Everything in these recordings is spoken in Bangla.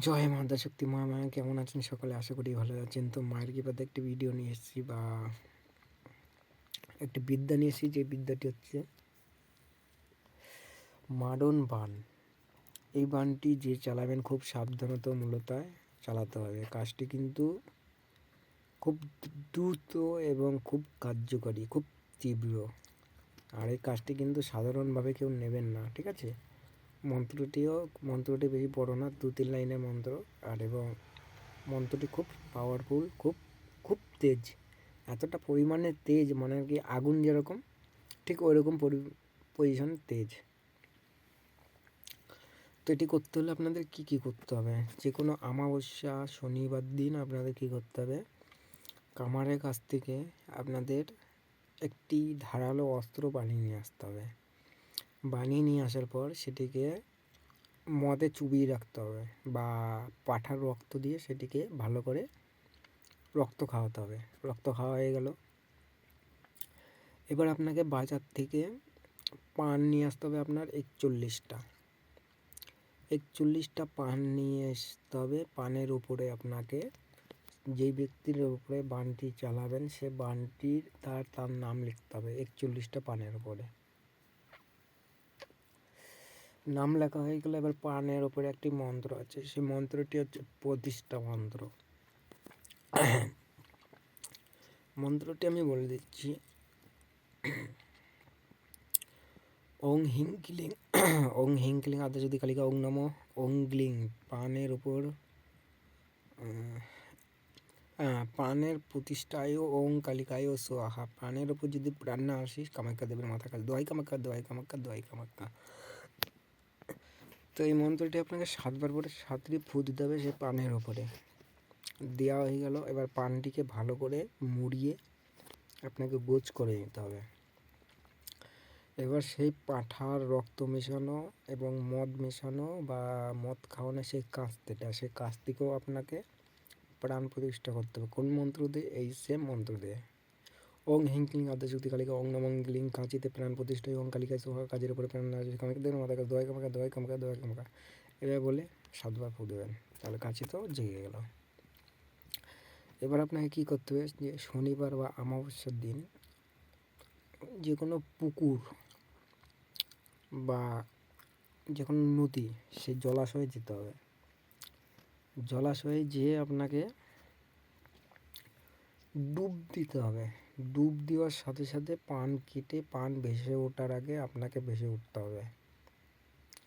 জয় মাতা শক্তি মা কেমন আছেন সকলে? আশা করি ভালো আছেন। তো মায়ের কৃপাতে একটি ভিডিও নিয়ে এসেছি বা একটি বিদ্যা নিয়ে এসেছি। যে বিদ্যাটি হচ্ছে মারণ বান এই বানটি যে চালাবেন খুব সাবধানতা মূলতায় চালাতে হবে। কাজটি কিন্তু খুব দ্রুত এবং খুব কার্যকরী, খুব তীব্র। আর এই কাজটি কিন্তু সাধারণভাবে কেউ নেবেন না, ঠিক আছে? মন্ত্রটিও, মন্ত্রটি বেশি বড় না, দু তিন লাইনের মন্ত্র। আর এবং মন্ত্রটি খুব পাওয়ারফুল খুব খুব তেজ, এতটা পরিমাণে তেজ মানে কি আগুন যেরকম, ঠিক ওই রকম পজিশন তেজ। তো এটি করতে হলে আপনাদের কি কি করতে হবে? যে কোনো আমাবস্যা শনিবার দিন আপনাদের কি করতে হবে? কামারের কাছ থেকে আপনাদের একটি ধারালো অস্ত্র বানিয়ে নিয়ে আসতে হবে। বানিয়ে নিয়ে আসার পর সেটিকে মদে চুবিয়ে রাখতে হবে বা পাঠার রক্ত দিয়ে সেটিকে ভালো করে রক্ত খাওয়াতে হবে। রক্ত খাওয়া হয়ে গেল। এবার আপনাকে বাজার থেকে পান নিয়ে আসতে হবে আপনার একচল্লিশটা। একচল্লিশটা পান নিয়ে আসতে হবে। পানের উপরে আপনাকে যেই ব্যক্তির উপরে বানটি চালাবেন সে বানটির তার তার নাম লিখতে হবে একচল্লিশটা পানের উপরে। নাম লেখা হয়ে গেলে এবার পানের ওপরে একটি মন্ত্র আছে। সেই মন্ত্রটি হচ্ছে প্রতিষ্ঠা মন্ত্র। মন্ত্রটি আমি বলে দিচ্ছি। ওং হিং ক্লিং, ওং হিং ক্লিং আদা যদি কালিকা ওং নম, ওং গ্লিং পানের ওপর প্রাণের প্রতিষ্ঠায় ওং কালিকায় ও সোহা, প্রাণের ওপর যদি প্রাণ না আসিস কামাখ্যা দেবের মাথা কাজ দোয়াই কামাখ্যা দোয়াই কামাখ্যা দোয়াই কামাখ্যা তো এই মন্ত্রটি আপনাকে সাতবার পরে সাতটি ফু দিতে হবে সেই পানের ওপরে দেওয়া হয়ে গেল। এবার পানটিকে ভালো করে মুড়িয়ে আপনাকে গোজ করে নিতে হবে। এবার সেই পাঁঠার রক্ত মেশানো এবং মদ মেশানো বা মদ খাওয়ানো সেই কাস্তিটা, সেই কাস্তিকেও আপনাকে প্রাণ প্রতিষ্ঠা করতে হবে। কোন মন্ত্র দিয়ে? এই সেম মন্ত্র দিয়ে। ওং হিং আদ্য শক্তি কালিকা ওং নমং কাঁচিতে প্রাণ প্রতিষ্ঠায় ওং কালিকা সোহা কাজের উপরে প্রাণ না কামাকে দেবেন মাথা কাজ দোয়াই কামাকা দোয়াই কামাকা দোয়াই কামাকা। এভাবে বলে সাতবার ফু দেবেন। তাহলে কাঁচি তো জেগে গেল। এবার আপনাকে কী করতে হবে যে শনিবার বা অমাবস্যার দিন যে কোনো পুকুর বা যে কোনো নদী, সে জলাশয়ে যেতে হবে। জলাশয়ে যেয়ে আপনাকে ডুব দিতে হবে। ডুব দেওয়ার সাথে সাথে পান কেটে পান ভেসে ওঠার আগে আপনাকে ভেসে উঠতে হবে।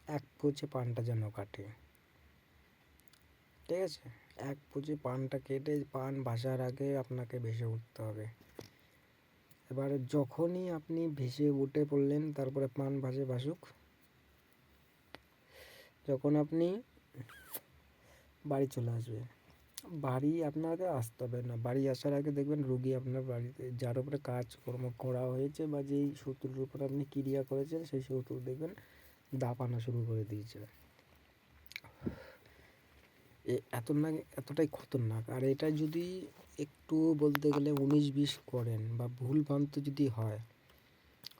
এক পোচে পানটা যেন কাটে। ঠিক আছে? এক পোচে পানটা কেটে পান ভাসার আগে আপনাকে ভেসে উঠতে হবে। এবার যখনই আপনি ভেসে উঠে পড়লেন, তারপরে পান ভাসে ভাসুক। যখন আপনি বাড়ি চলে আসবে বাড়ি আপনাকে আসতে হবে না। বাড়ি আসার আগে দেখবেন রুগী আপনার বাড়িতে, যার উপরে কাজকর্ম করা হয়েছে বা যেই শত্রুর উপর আপনি ক্রিয়া করেছেন, সেই শত্রু দেখবেন দাপানো শুরু করে দিয়েছে। এত না, এতটাই খতরনাক। আর এটা যদি একটু বলতে গেলে উনিশ বিশ করেন বা ভুল ভ্রান্ত যদি হয়,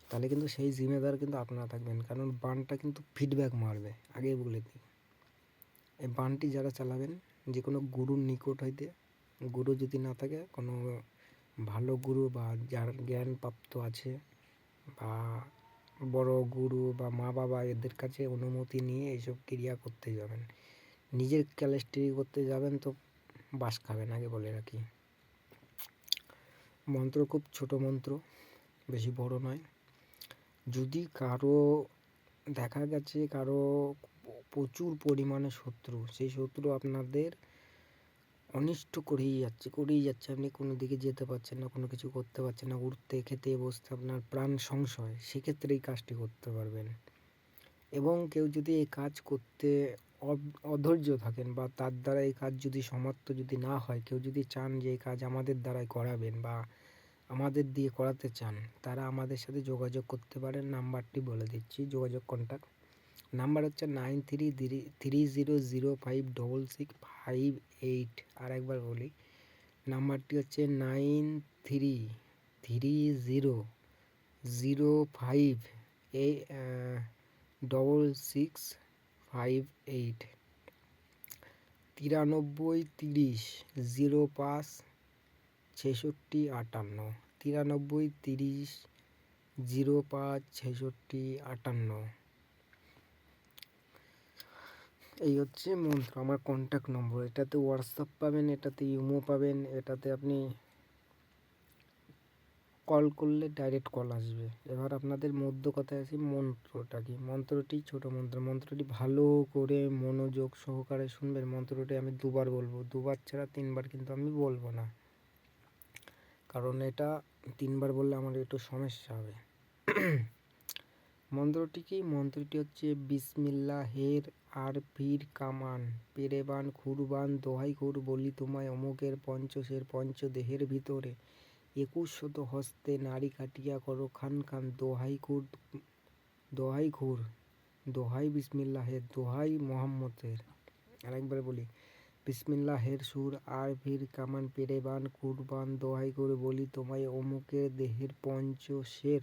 তাহলে কিন্তু সেই জিম্মেদার কিন্তু আপনারা থাকবেন। কারণ বানটা কিন্তু ফিডব্যাক মারবে, আগেই বলে দিই। এই বানটি যারা চালাবেন যে কোনো গুরুর নিকট হইতে, গুরু যদি না থাকে, কোনো ভালো গুরু বা যার জ্ঞান প্রাপ্ত আছে বা বড় গুরু বা মা বাবা এদের কাছে অনুমতি নিয়ে এইসব ক্রিয়া করতে যাবেন। নিজের ক্যালেস্ট্রি করতে যাবেন তো বাস খাবেন আগে বলে রাখি। মন্ত্র খুব ছোট মন্ত্র, বেশি বড় নয়। যদি কারও দেখা গেছে, কারও প্রচুর পরিমাণে শত্রু। সেই শত্রু আপনাদের অনিষ্ট করেই যাচ্ছে করেই যাচ্ছে। আপনি কোনো দিকে যেতে পারছেন না, কোনো কিছু করতে পারছেন না উঠতে খেতে, বসতে আপনার প্রাণ সংশয়। সেক্ষেত্রে এই কাজটি করতে পারবেন। এবং কেউ যদি এই কাজ করতে অধৈর্য থাকেন বা তার দ্বারা এই কাজ যদি সমাপ্ত যদি না হয়, কেউ যদি চান যে এই কাজ আমাদের দ্বারাই করাবেন বা আমাদের দিয়ে করাতে চান, তারা আমাদের সাথে যোগাযোগ করতে পারেন। নাম্বারটি বলে দিচ্ছি, যোগাযোগ কন্ট্যাক্ট নাম্বার হচ্ছে nine three three zero zero five double six five eight. আর একবার বলি, নাম্বারটি হচ্ছে nine three three zero zero five এই ডবল সিক্স ফাইভ এইট। তিরানব্বই তিরিশ জিরো পাঁচ ছেষট্টি আটান্ন। তিরানব্বই তিরিশ জিরো পাঁচ ছেষট্টি আটান্ন। এই হচ্ছে মন্ত্র, আমার কন্ট্যাক্ট নম্বর এটাতে হোয়াটসঅ্যাপ পাবেন, এটাতে ইমো পাবেন, এটাতে আপনি কল করলে ডাইরেক্ট কল আসবে। এবার আপনাদের মধ্য কথায় আছে মন্ত্রটা কি? মন্ত্রটি ছোট মন্ত্র, মন্ত্রটি ভালো করে মনোযোগ সহকারে শুনবেন। মন্ত্রটি আমি দুবার বলব। দুবার ছাড়া তিনবার কিন্তু আমি বলব না। কারণ এটা তিনবার বললে আমার একটু সমস্যা হবে। মন্ত্রটি কি? মন্ত্রটি হচ্ছে বিসমিল্লা হের আর পীর কামান। পেরেবান, খুরবান দোহাই খুর বলি তোমায় অমুকের পঞ্চশের পঞ্চ দেহের ভিতরে। একুশ শত হস্তে নারী কাটিয়া করো খান খান দোহাই খুর দোহাই খুর দোহাই বিসমিল্লাহের, দোহাই মোহাম্মদের। আরেকবার বলি, বিসমিল্লাহের সুর আর ভির কামান, পেরেবান কুরবান দোহাই করে বলি তোমায় অমুকের দেহের পঞ্চশের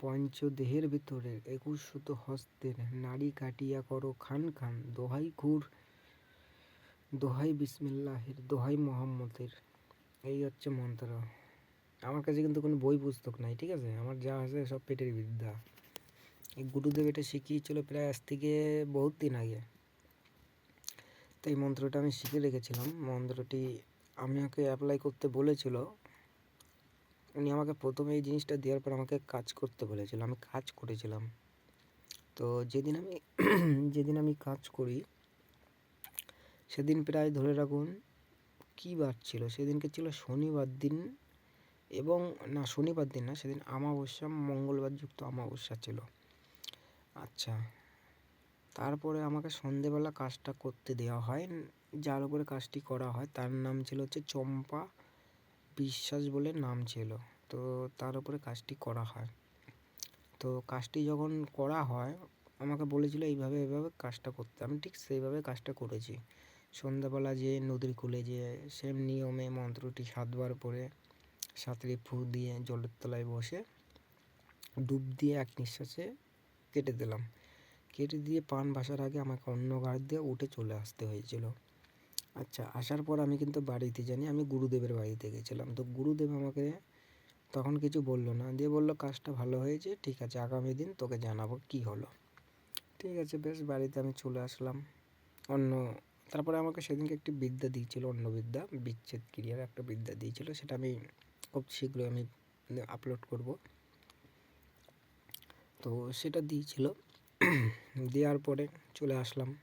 পঞ্চদেহের ভিতরে একুশ শত হস্তের নারী কাটিয়া করো খান খান, দোহাই খুর, দোহাই বিসমিল্লাহের, দোহাই মোহাম্মদের। এই হচ্ছে মন্ত্র। আমার কাছে কিন্তু কোনো বই পুস্তক নাই, ঠিক আছে? আমার যা আছে সব পেটের বিদ্যা। এই গুরুদেব এটা শিখিয়েছিল প্রায় আজ থেকে বহুত দিন আগে। তো এই মন্ত্রটা আমি শিখে রেখেছিলাম। মন্ত্রটি আমাকে অ্যাপ্লাই করতে বলেছিল। উনি আমাকে প্রথমে এই জিনিসটা দেওয়ার পর আমাকে কাজ করতে বলেছিল, আমি কাজ করেছিলাম। তো যেদিন আমি যেদিন আমি কাজ করি, সেদিন প্রায় ধরে রাখুন কী বার ছিল, সেদিনকে ছিল শনিবার দিন এবং না, শনিবার দিন না, সেদিন আমাবস্যা মঙ্গলবার যুক্ত আমাবস্যা ছিল। আচ্ছা তারপরে আমাকে সন্ধেবেলা কাজটা করতে দেওয়া হয়, যার উপরে কাজটি করা হয়, তার নাম ছিল হচ্ছে চম্পা বিশ্বাস বলে নাম ছিল। তো তার উপরে কাজটি করা হয়। তো কাজটি যখন করা হয়, আমাকে বলেছিল এইভাবে এইভাবে কাজটা করতে। আমি ঠিক সেইভাবে কাজটা করেছি। সন্ধ্যাবেলা যে নদীর কূলে যে সেম নিয়মে মন্ত্রটি সাতবার পরে সাঁতরে ফু দিয়ে জলের তলায় বসে ডুব দিয়ে এক নিঃশ্বাসে কেটে দিলাম। কেটে দিয়ে পান বাসার আগে আমাকে অন্য গাড় দিয়ে উঠে চলে আসতে হয়েছিল। আচ্ছা আসার পর আমি কিন্তু বাড়িতে জানি, আমি গুরুদেবের বাড়িতে গেছিলাম। তো গুরুদেব আমাকে তখন কিছু বলল না, দিয়ে বলল, কাজটা ভালো হয়েছে, ঠিক আছে, আগামী দিন তোকে জানাব কি হলো। ঠিক আছে, বেশ, বাড়িতে আমি চলে আসলাম। অন্য, তারপরে আমাকে সেদিনকে একটি বিদ্যা দিয়েছিল অন্য বিদ্যা বিচ্ছেদ ক্রিয়ার একটা বিদ্যা দিয়েছিল, সেটা আমি খুব শীঘ্রই আমি আপলোড করব। তো সেটা দিয়েছিল। দেওয়ার পরে চলে আসলাম।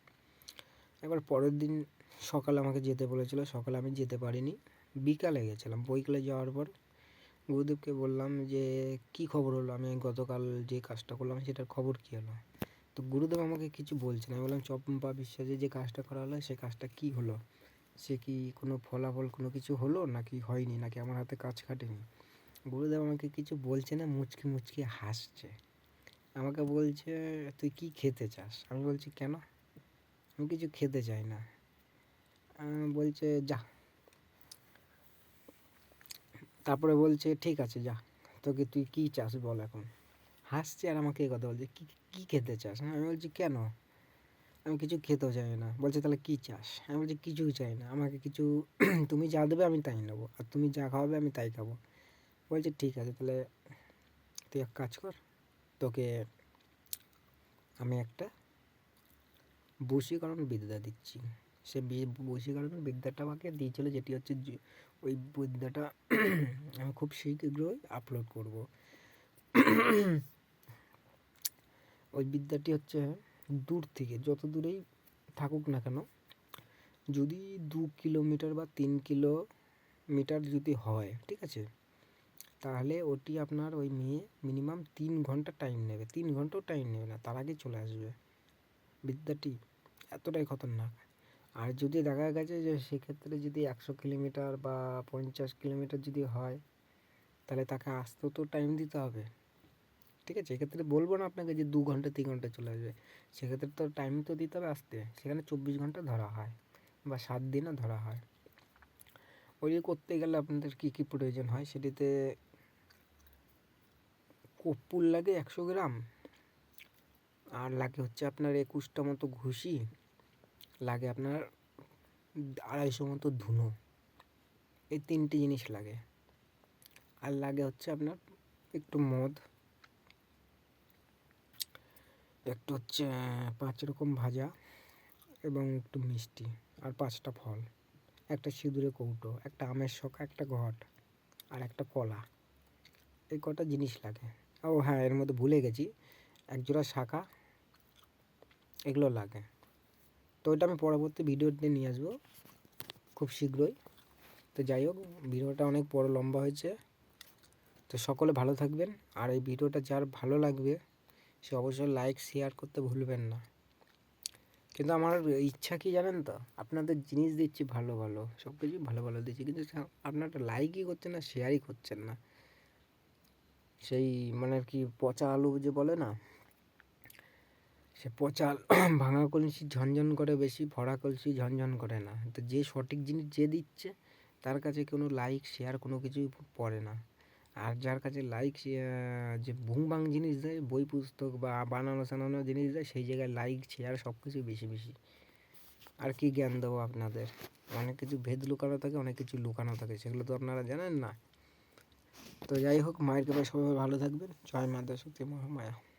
এবার পরের দিন সকালে আমাকে যেতে বলেছিল, সকালে আমি যেতে পারিনি। বিকালে গেছিলাম। বইকালে যাওয়ার পর গুরুদেবকে বললাম যে, কি খবর হলো? আমি গতকাল যে কাজটা করলাম, সেটার খবর কী হলো? তো গুরুদেব আমাকে কিছু বলছে না। আমি বললাম চম্পা বিশ্বাসে যে কাজটা করা হলো, সে কাজটা কি হলো? সে কি কোনো ফলাফল, কোনো কিছু হলো? নাকি হয়নি? নাকি আমার হাতে কাজ কাটেনি? গুরুদেব আমাকে কিছু বলছে না, মুচকি মুচকি হাসছে। আমাকে বলছে, তুই কি খেতে চাস? আমি বলছি, কেন? আমি কিছু খেতে চাই না। বলছে, যা। তারপরে বলছে, ঠিক আছে, যা। তোকে তুই কী চাস বল এখন? হাসছে আর আমাকে এই কথা বলছে, কী কী খেতে চাস? হ্যাঁ আমি বলছি, কেন? আমি কিছু খেতেও চাই না। বলছে, তাহলে কী চাস? আমি বলছি, কিছুই চাই না। আমাকে কিছু তুমি যা দেবে আমি তাই নেব। আর তুমি যা খাওয়াবে আমি তাই খাব। বলছে, ঠিক আছে, তাহলে তুই এক কাজ কর। তোকে আমি একটা বশীকরণ বিদ্যা দিচ্ছি। সে বশীকরণ বিদ্যাটা আমাকে দিয়েছিল, যেটি হচ্ছে ওই বিদ্যাটা আমি খুব শীঘ্রই আপলোড করব। ওই বিদ্যাটি হচ্ছে দূর থেকে, যত দূরেই থাকুক না কেন, যদি দু কিলোমিটার বা তিন কিলোমিটার যদি হয়, ঠিক আছে, তাহলে ওটি আপনার ওই মেয়ে মিনিমাম তিন ঘণ্টা টাইম নেবে। তিন ঘন্টাও টাইম নেবে না, তার আগে চলে আসবে। বিদ্যাটি এতটাই খতরনাক। আর যদি দেখা গেছে যে সেক্ষেত্রে যদি একশো কিলোমিটার বা পঞ্চাশ কিলোমিটার যদি হয়, তাহলে তাকে আসতেও তো টাইম দিতে হবে। ঠিক আছে? এক্ষেত্রে বলব না আপনাকে যে দু ঘণ্টা, তিন ঘণ্টা চলে আসবে। সেক্ষেত্রে তো টাইম তো দিতে হবে আসতে। সেখানে চব্বিশ ঘণ্টা ধরা হয় বা সাত দিনও ধরা হয়। ওই করতে গেলে আপনাদের কী কী প্রয়োজন হয়? সেটিতে কর্পূর লাগে একশো গ্রাম। আর লাগে হচ্ছে আপনার একুশটা মতো ঘুষি। লাগে আপনার আড়াইশো মতো ধুনো। এই তিনটি জিনিস লাগে। আর লাগে হচ্ছে আপনার একটু মদ। একটু হচ্ছে, পাঁচ রকম ভাজা এবং একটু মিষ্টি আর পাঁচটা ফল। একটা সিঁদুরে কৌটো, একটা আমের শখা, একটা ঘট আর একটা কলা। এই কটা জিনিস লাগে। ও হ্যাঁ এর মধ্যে ভুলে গেছি। একজোড়া শাখা, এগুলো লাগে। তো ওইটা আমি পরবর্তী ভিডিওতে নিয়ে আসব, খুব শীঘ্রই। তো যাই হোক ভিডিওটা অনেক বড় লম্বা হয়েছে। তো সকলে ভালো থাকবেন, আর এই ভিডিওটা যার ভালো লাগবে, সে অবশ্যই লাইক শেয়ার করতে ভুলবেন না। কিন্তু আমার ইচ্ছা কি জানেন তো? আপনাদের জিনিস দিচ্ছি ভালো ভালো সব কিছুই ভালো ভালো দিচ্ছি, কিন্তু আপনারা লাইকই করছেন না শেয়ারই করছেন না। সেই মানে আর কি পচা আলু যে বলে না? সে পচা ভাঙা কলসি ঝনঝন করে বেশি, ভরা কলসি ঝনঝন করে না। তো যে সঠিক জিনিস যে দিচ্ছে, তার কাছে কোনো লাইক শেয়ার কোনো কিছুই পড়ে না। আর যার কাছে লাইক যে ভুংবাং জিনিস দেয়, বই পুস্তক বা বানানো সানানো জিনিস দেয়, সেই জায়গায় লাইক শেয়ার সব কিছুই বেশি বেশি। আর কি জ্ঞান দেবো আপনাদের? অনেক কিছু ভেদ লুকানো থাকে, অনেক কিছু লুকানো থাকে, সেগুলো তো আপনারা জানেন না। তো যাই হোক, মায়ের কৃপায় সবাই ভালো থাকবেন। জয় মা সত্যি মহামায়া